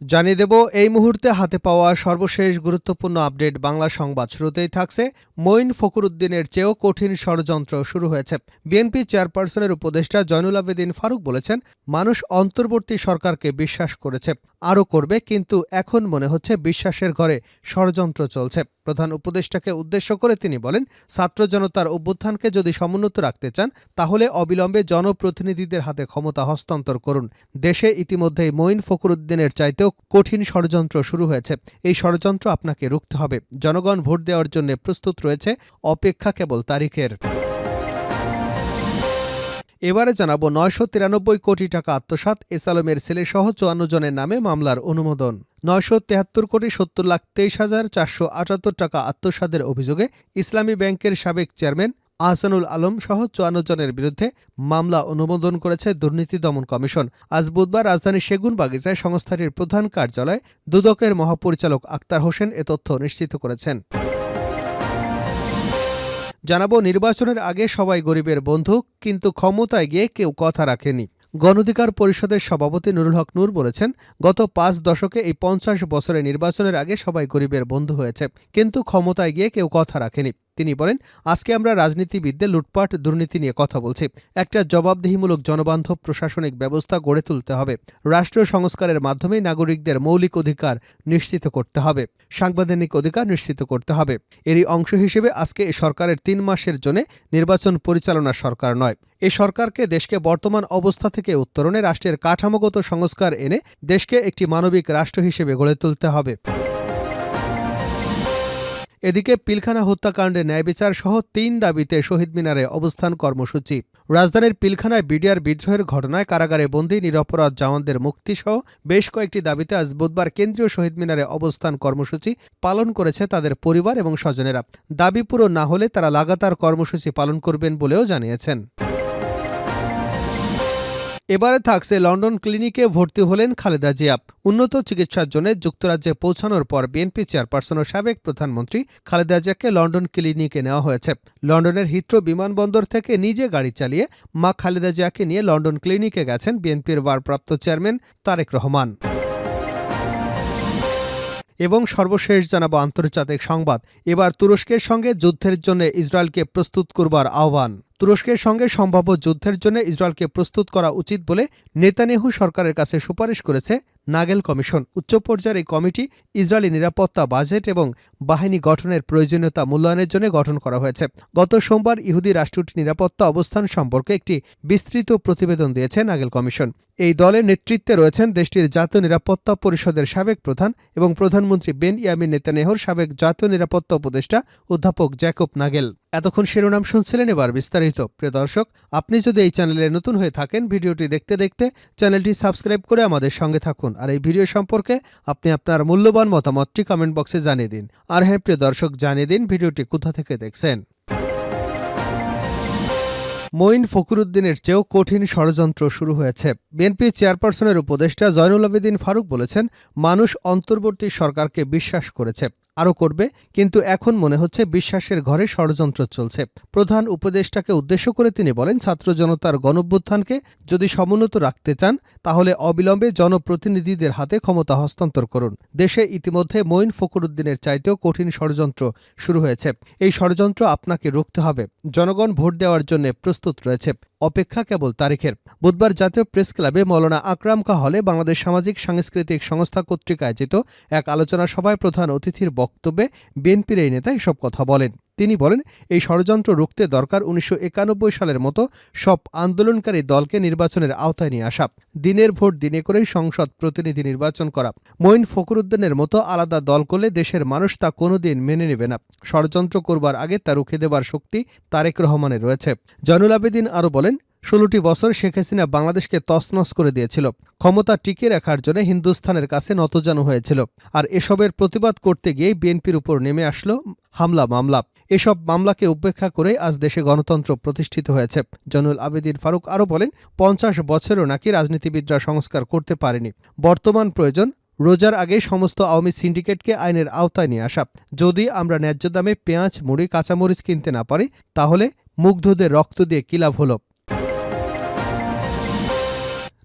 জানিয়ে দেব, এই মুহূর্তে হাতে পাওয়া সর্বশেষ গুরুত্বপূর্ণ আপডেট বাংলা সংবাদ শুরুতেই থাকছে। মঈন ফখরুদ্দিনের চেয়েও কঠিন ষড়যন্ত্র শুরু হয়েছে। বিএনপি চেয়ারপারসনের উপদেষ্টা জয়নুল আবেদিন ফারুক বলেছেন, মানুষ অন্তর্বর্তী সরকারকে বিশ্বাস করেছে, আরও করবে, কিন্তু এখন মনে হচ্ছে বিশ্বাসের ঘরে ষড়যন্ত্র চলছে। প্রধান উপদেষ্টাকে উদ্দেশ্য করে তিনি বলেন, ছাত্র জনতার অভ্যুত্থানকে যদি সমুন্নত রাখতে চান, তাহলে অবিলম্বে জনপ্রতিনিধিদের হাতে ক্ষমতা হস্তান্তর করুন। দেশে ইতিমধ্যেই মঈন ফখরুদ্দিনের চাইতেও কঠিন ষড়যন্ত্র শুরু হয়েছে। এই ষড়যন্ত্র আপনাকে রুখতে হবে। জনগণ ভোট দেওয়ার জন্য প্রস্তুত রয়েছে। অপেক্ষা কেবল তারিখের। এবারে জানাব নয়শো তিরানব্বই কোটি টাকা আত্মসাৎ। এসালমের ছেলে সহ চুয়ান্ন জনের নামে মামলার অনুমোদন। নয়শো তেহাত্তর কোটি সত্তর লাখ তেইশ হাজার চারশো আটাত্তর টাকা আত্মসাদের অভিযোগে ইসলামী ব্যাংকের সাবেক চেয়ারম্যান আহসানুল আলম সহ চুয়ান্ন জনের বিরুদ্ধে মামলা অনুমোদন করেছে দুর্নীতি দমন কমিশন। আজ বুধবার রাজধানীর সেগুন বাগিচায় সংস্থাটির প্রধান কার্যালয় দুদকের মহাপরিচালক আক্তার হোসেন এ তথ্য নিশ্চিত করেছেন। জানাব, নির্বাচনের আগে সবাই গরিবের বন্ধু, কিন্তু ক্ষমতায় গিয়ে কেউ কথা রাখেনি। গণধিকার পরিষদের সভাপতি নুরুল হক নূর বলেছেন, গত পাঁচ দশকে এই পঞ্চাশ বছরে নির্বাচনের আগে সবাই গরিবের বন্ধু হয়েছে, কিন্তু ক্ষমতায় গিয়ে কেউ কথা রাখেনি। তিনি বলেন, আজকে আমরা রাজনীতিবিদদের লুটপাট, দুর্নীতি নিয়ে কথা বলছি। একটা জবাবদিহিমূলক জনবান্ধব প্রশাসনিক ব্যবস্থা গড়ে তুলতে হবে। রাষ্ট্রীয় সংস্কারের মাধ্যমে নাগরিকদের মৌলিক অধিকার নিশ্চিত করতে হবে। সাংবিধানিক অধিকার নিশ্চিত করতে হবে। এরই অংশ হিসেবে আজকে এই সরকারের তিন মাসের জন্য নির্বাচন পরিচালনার সরকার নয়। এ সরকারকে দেশকে বর্তমান অবস্থা থেকে উত্তরণে রাষ্ট্রের কাঠামোগত সংস্কার এনে দেশকে একটি মানবিক রাষ্ট্র হিসেবে গড়ে তুলতে হবে। এদিকে পিলখানা হত্যাকাণ্ডে ন্যায় বিচার সহ তিন দাবিতে শহীদ মিনারে অবস্থান কর্মসূচি। রাজধানীর পিলখানায় বিডিআর বিদ্রোহের ঘটনায় কারাগারে বন্দী নিরপরাধ জওয়ানদের মুক্তি সহ বেশ কয়েকটি দাবিতে আজ বুধবার কেন্দ্রীয় শহীদ মিনারে অবস্থান কর্মসূচি পালন করেছে তাদের পরিবার এবং স্বজনেরা। দাবি পূরণ না হলে তারা লাগাতার কর্মসূচি পালন করবেন বলেও জানিয়েছেন। এবারে থাকছে লন্ডন ক্লিনিকে ভর্তি হলেন খালেদা জিয়া। উন্নত চিকিৎসার জন্য যুক্তরাজ্যে পৌঁছানোর পর বিএনপি চেয়ারপারসন ও সাবেক প্রধানমন্ত্রী খালেদা জিয়াকে লন্ডন ক্লিনিকে নেওয়া হয়েছে। লন্ডনের হিথ্রো বিমানবন্দর থেকে নিজে গাড়ি চালিয়ে মা খালেদা জিয়াকে নিয়ে লন্ডন ক্লিনিকে গেছেন বিএনপির ভারপ্রাপ্ত চেয়ারম্যান তারেক রহমান। এবং সর্বশেষ জানাব আন্তর্জাতিক সংবাদ। এবার তুরস্কের সঙ্গে যুদ্ধের জন্য ইসরায়েলকে প্রস্তুত করবার আহ্বান। তুরস্কের সঙ্গে সম্ভাব্য যুদ্ধের জন্য ইসরায়েলকে প্রস্তুত করা উচিত বলে নেতানিয়াহু সরকারের কাছে সুপারিশ করেছে নাগেল কমিশন। উচ্চ পর্যায়ের এই কমিটি ইসরায়েলি নিরাপত্তা বাজেট এবং বাহিনী গঠনের প্রয়োজনীয়তা মূল্যায়নের জন্য গঠন করা হয়েছে। গত সোমবার ইহুদি রাষ্ট্রটির নিরাপত্তা অবস্থান সম্পর্কে একটি বিস্তৃত প্রতিবেদন দিয়েছে নাগেল কমিশন। এই দলের নেতৃত্বে রয়েছেন দেশটির জাতীয় নিরাপত্তা পরিষদের সাবেক প্রধান এবং প্রধানমন্ত্রী বেন ইয়ামিন নেতানেহর সাবেক জাতীয় নিরাপত্তা উপদেষ্টা অধ্যাপক জ্যাকব নাগেল। এতক্ষণ শিরোনাম শুনছিলেন এবার বিস্তারিত। প্রিয় দর্শক, আপনি যদি এই চ্যানেলে নতুন হয়ে থাকেন, ভিডিওটি দেখতে দেখতে চ্যানেলটি সাবস্ক্রাইব করে আমাদের সঙ্গে থাকুন। আর এই ভিডিও সম্পর্কে আপনি আপনার মূল্যবান মতামতটি কমেন্ট বক্সে জানিয়ে দিন। আর হ্যাঁ প্রিয় দর্শক, জানিয়ে দিন ভিডিওটি কোথা থেকে দেখছেন। মঈন ফখরুদ্দিনের চেয়েও কঠিন ষড়যন্ত্র শুরু হয়েছে। বিএনপি চেয়ারপারসনের উপদেষ্টা জয়নুল আবেদিন ফারুক বলেছেন, মানুষ অন্তর্বর্তী সরকারকে বিশ্বাস করেছে। আরও করবে, কিন্তু এখন মনে হচ্ছে বিশ্বাসের ঘরে ষড়যন্ত্র চলছে। প্রধান উপদেষ্টাকে উদ্দেশ্য করে তিনি বলেন, ছাত্র জনতার গণভ্যুত্থানকে যদি সমুন্নত রাখতে চান, তাহলে অবিলম্বে জনপ্রতিনিধিদের হাতে ক্ষমতা হস্তান্তর করুন। দেশে ইতিমধ্যে মঈন ফখরুদ্দিনের চাইতেও কঠিন ষড়যন্ত্র শুরু হয়েছে। এই ষড়যন্ত্র আপনাকে রুখতে হবে। জনগণ ভোট দেওয়ার জন্য প্রস্তুত রয়েছে। অপেক্ষা কেবল তারিখের। বুধবার জাতীয় প্রেস ক্লাবে মৌলানা আকরাম কা হলে বাংলাদেশ সামাজিক সাংস্কৃতিক সংস্থা কর্তৃক আয়োজিত এক আলোচনা সভায় প্রধান অতিথির বক্তব্যে বিএনপির এই নেতা এসব কথা বলেন। তিনি বলেন, এই ষড়যন্ত্র রুখতে দরকার উনিশশো একানব্বই সালের মতো সব আন্দোলনকারী দলকে নির্বাচনের আওতায় নিয়ে আসা। দিনের ভোট দিনে করেই সংসদ প্রতিনিধি নির্বাচন করা। মঈন ফখরুদ্দিনের মতো আলাদা দল করলে দেশের মানুষ তা কোনোদিন মেনে নেবে না। ষড়যন্ত্র করবার আগে তা রুখে দেবার শক্তি তারেক রহমানের রয়েছে। জয়নুল আবেদিন আরও বলেন, ষোলোটি বছর শেখ হাসিনা বাংলাদেশকে তছনছ করে দিয়েছিল। ক্ষমতা টিকিয়ে রাখার জন্য হিন্দুস্থানের কাছে নতজানু হয়েছিল। আর এসবের প্রতিবাদ করতে গিয়ে বিএনপির উপর নেমে আসলো হামলা মামলা। এসব মামলাকে উপেক্ষা করে আজ দেশে গণতন্ত্র প্রতিষ্ঠিত হয়েছে। জনুল আবেদিন ফারুক আরও বলেন, পঞ্চাশ বছরও নাকি রাজনীতিবিদরা সংস্কার করতে পারেনি। বর্তমান প্রয়োজন, রোজার আগে সমস্ত আওয়ামী সিন্ডিকেটকে আইনের আওতায় নিয়ে আসা। যদি আমরা ন্যায্য দামে পেঁয়াজ, মুড়ি, কাঁচামরিচ কিনতে না পারি, তাহলে মুগ্ধদের রক্ত দিয়ে কি লাভ হলো?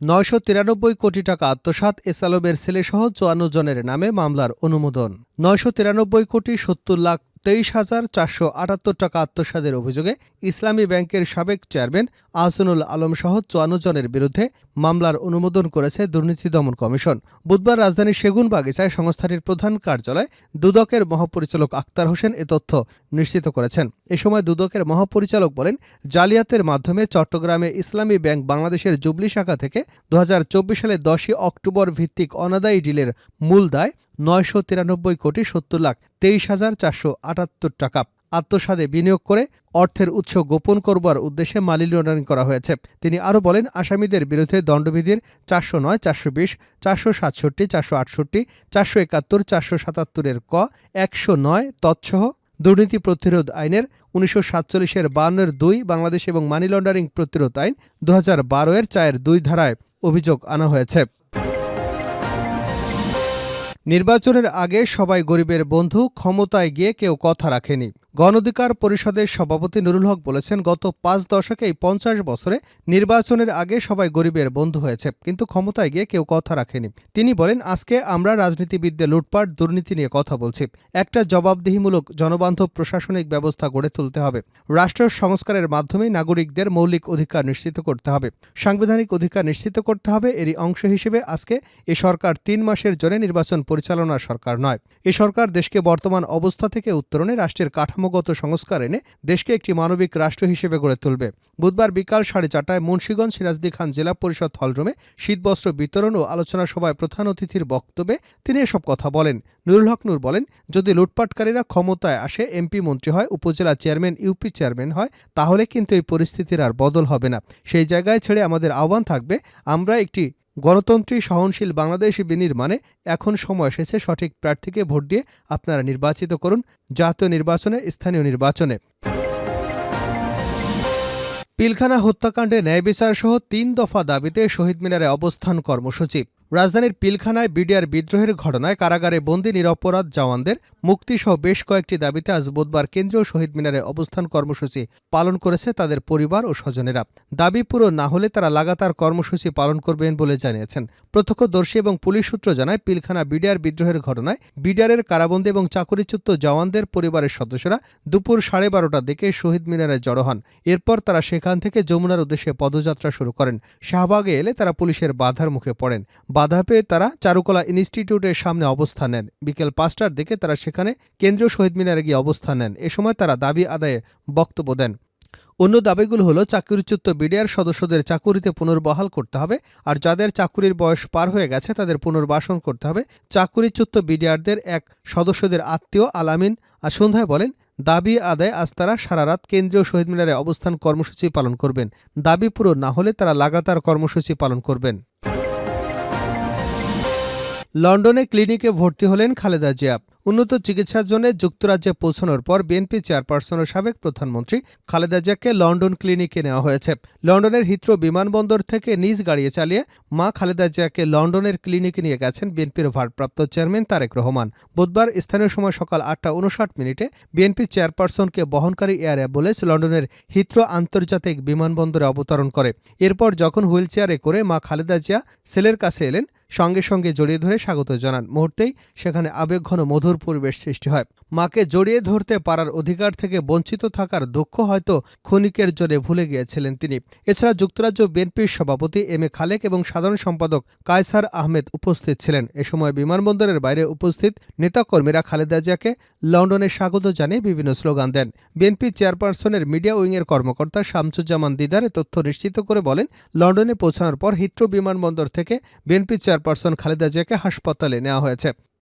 নয়শো তিরানব্বই কোটি টাকা আত্মসাৎ এসালমের ছেলেসহ চুয়ান্ন জনের নামে মামলার অনুমোদন। নয়শো তিরানব্বই কোটি সত্তর লাখ তেইশ হাজার চারশো আটাত্তর টাকা আত্মসাদের অভিযোগে ইসলামী ব্যাংকের সাবেক চেয়ারম্যান আহসানুল আলম সহ চুয়ান্ন জনের বিরুদ্ধে মামলার অনুমোদন করেছে দুর্নীতি দমন কমিশন। বুধবার রাজধানীর সেগুন বাগিচায় সংস্থাটির প্রধান কার্যালয় দুদকের মহাপরিচালক আক্তার হোসেন এ তথ্য নিশ্চিত করেছেন। এ সময় দুদকের মহাপরিচালক বলেন, জালিয়াতের মাধ্যমে চট্টগ্রামে ইসলামী ব্যাংক বাংলাদেশের জুবলি শাখা থেকে দু হাজার চব্বিশ সালে দশই অক্টোবর ভিত্তিক অনাদায়ী ডিলের মূল দায় নয়শো তিরানব্বই কোটি সত্তর লাখ তেইশ হাজার চারশো আটাত্তর টাকা। আত্মসাদে বিনিয়োগ করে অর্থের উৎস গোপন করবার উদ্দেশ্যে মালি লন্ডারিং করা হয়েছে। তিনি আরও বলেন, আসামিদের বিরুদ্ধে দণ্ডবিধির চারশো নয়, চারশো বিশ, চারশো সাতষট্টি, চারশো আটষট্টি, চারশো একাত্তর, চারশো সাতাত্তরের ক, একশো নয় তৎসহ দুর্নীতি প্রতিরোধ আইনের উনিশশো সাতচল্লিশের বান্নের দুই বাংলাদেশ এবং মানি লন্ডারিং প্রতিরোধ আইন দু হাজার বারো এর চায়ের দুই ধারায় অভিযোগ আনা হয়েছে। নির্বাচনের আগে সবাই গরিবের বন্ধু ক্ষমতায় গিয়ে কেউ কথা রাখেনি। গণঅধিকার পরিষদের সভাপতি নুরুল হক বলেছেন, গত পাঁচ দশকেই পঞ্চাশ বছরে নির্বাচনের আগে সবাই গরিবের বন্ধু হয়েছে, কিন্তু ক্ষমতায় গিয়ে কেউ কথা রাখেনি। তিনি বলেন, আজকে আমরা রাজনীতিবিদদের লুটপাট, দুর্নীতি নিয়ে কথা বলছি। একটা জবাবদিহিমূলক জনবান্ধব প্রশাসনিক ব্যবস্থা গড়ে তুলতে হবে। রাষ্ট্র সংস্কারের মাধ্যমে নাগরিকদের মৌলিক অধিকার নিশ্চিত করতে হবে। সাংবিধানিক অধিকার নিশ্চিত করতে হবে, এরই অংশ হিসেবে আজকে এ সরকার তিন মাসের জন্য নির্বাচন পরিচালনার সরকার নয়। এ সরকার দেশকে বর্তমান অবস্থা থেকে উত্তরণে রাষ্ট্রের কাঠামোগত সংস্কার এনে দেশকে একটি মানবিক রাষ্ট্র হিসেবে গড়ে তুলবে। বুধবার বিকাল সাড়ে চারটায় মুন্সীগঞ্জ সিরাজদি খান জেলা পরিষদ হলরুমে শীতবস্ত্র বিতরণ ও আলোচনা সভায় প্রধান অতিথির বক্তব্যে তিনি এসব কথা বলেন। নুরুল হক নূর বলেন, যদি লুটপাটকারীরা ক্ষমতায় আসে, এমপি মন্ত্রী হয়, উপজেলা চেয়ারম্যান, ইউপি চেয়ারম্যান হয়, তাহলে কিন্তু এই পরিস্থিতির আর বদল হবে না। সেই জায়গায় ছেড়ে আমাদের আহ্বান থাকবে, আমরা একটি গণতন্ত্রী সহনশীল বাংলাদেশ বিনির্মাণে এখন সময় এসেছে সঠিক প্রার্থীকে ভোট দিয়ে আপনারা নির্বাচিত করুন জাতীয় নির্বাচনে, স্থানীয় নির্বাচনে। পিলখানা হত্যাকাণ্ডে ন্যায় বিচার সহ তিন দফা দাবিতে শহীদ মিনারে অবস্থান কর্মসূচি। রাজধানীর পিলখানায় বিডিআর বিদ্রোহের ঘটনায় কারাগারে বন্দী নিরপরাধ জওয়ানদের মুক্তিসহ বেশ কয়েকটি দাবিতে আজ বুধবার কেন্দ্রীয় শহীদ মিনারে অবস্থান কর্মসূচি পালন করেছে তাদের পরিবার ও স্বজনেরা। দাবি পুরো না হলে তারা লাগাতার কর্মসূচি পালন করবেন বলে জানিয়েছেন। প্রত্যক্ষদর্শী এবং পুলিশ সূত্র জানায়, পিলখানা বিডিআর বিদ্রোহের ঘটনায় বিডিআরের কারাবন্দী এবং চাকরিচ্যুত জওয়ানদের পরিবারের সদস্যরা দুপুর সাড়ে বারোটার দিকে শহীদ মিনারে জড়ো হন। এরপর তারা সেখান থেকে যমুনার উদ্দেশ্যে পদযাত্রা শুরু করেন। শাহবাগে এলে তারা পুলিশের বাধার মুখে পড়েন। বাধা পেয়ে তারা চারুকলা ইনস্টিটিউটের সামনে অবস্থান নেন। বিকেল পাঁচটার দিকে তারা সেখানে কেন্দ্রীয় শহীদ মিনারে গিয়ে অবস্থান নেন। এ সময় তারা দাবি আদায়ে বক্তব্য দেন। অন্য দাবিগুলো হলো, চাকরিচ্যুত বিডিআর সদস্যদের চাকুরিতে পুনর্বহাল করতে হবে আর যাদের চাকুরির বয়স পার হয়ে গেছে তাদের পুনর্বাসন করতে হবে। চাকুরিচ্যুত বিডিআরদের এক সদস্যদের আত্মীয় আলামিন আর সন্ধ্যায় বলেন, দাবি আদায় আজ তারা সারা রাত কেন্দ্রীয় শহীদ মিনারে অবস্থান কর্মসূচি পালন করবেন। দাবি পূরণ না হলে তারা লাগাতার কর্মসূচি পালন করবেন। লন্ডনে ক্লিনিকে ভর্তি হলেন খালেদা জিয়া। উন্নত চিকিৎসার জন্য যুক্তরাজ্যে পৌঁছানোর পর বিএনপি চেয়ারপারসন ও সাবেক প্রধানমন্ত্রী খালেদা জিয়াকে লন্ডন ক্লিনিকে নেওয়া হয়েছে। লন্ডনের হিথ্রো বিমানবন্দর থেকে নিজ গাড়িয়ে চালিয়ে মা খালেদা জিয়াকে লন্ডনের ক্লিনিকে নিয়ে গেছেন বিএনপির ভারপ্রাপ্ত চেয়ারম্যান তারেক রহমান। বুধবার স্থানীয় সময় সকাল আটটা উনষাট মিনিটে বিএনপি চেয়ারপারসনকে বহনকারী এয়ার অ্যাম্বুলেন্স লন্ডনের হিথ্রো আন্তর্জাতিক বিমানবন্দরে অবতরণ করে। এরপর যখন হুইলচেয়ারে করে মা খালেদা জিয়া সেলের কাছে এলেন সঙ্গে সঙ্গে জড়িয়ে ধরে স্বাগত জানান। মুহূর্তেই সেখানে আবেগঘন মধুর পরিবেশ সৃষ্টি হয়। মাকে জড়িয়ে ধরতে পারার অধিকার থেকে বঞ্চিত থাকার দুঃখ হয়তো ক্ষণিকের জোরে ভুলে গিয়েছিলেন তিনি। এছাড়া যুক্তরাজ্য বিএনপির সভাপতি এম এ খালেক এবং সাধারণ সম্পাদক কায়সার আহমেদ উপস্থিত ছিলেন। এ সময় বিমানবন্দরের বাইরে উপস্থিত নেতাকর্মীরা খালেদা জিয়াকে লন্ডনে স্বাগত জানিয়ে বিভিন্ন স্লোগান দেন। বিএনপি চেয়ারপারসনের মিডিয়া উইংয়ের কর্মকর্তা শামসুজ্জামান দিদার তথ্য নিশ্চিত করে বলেন, লন্ডনে পৌঁছানোর পর হিথ্রো বিমানবন্দর থেকে বিএনপি চেয়ারপারসন খালেদা জিয়াকে হাসপাতালে নেওয়া হয়েছে।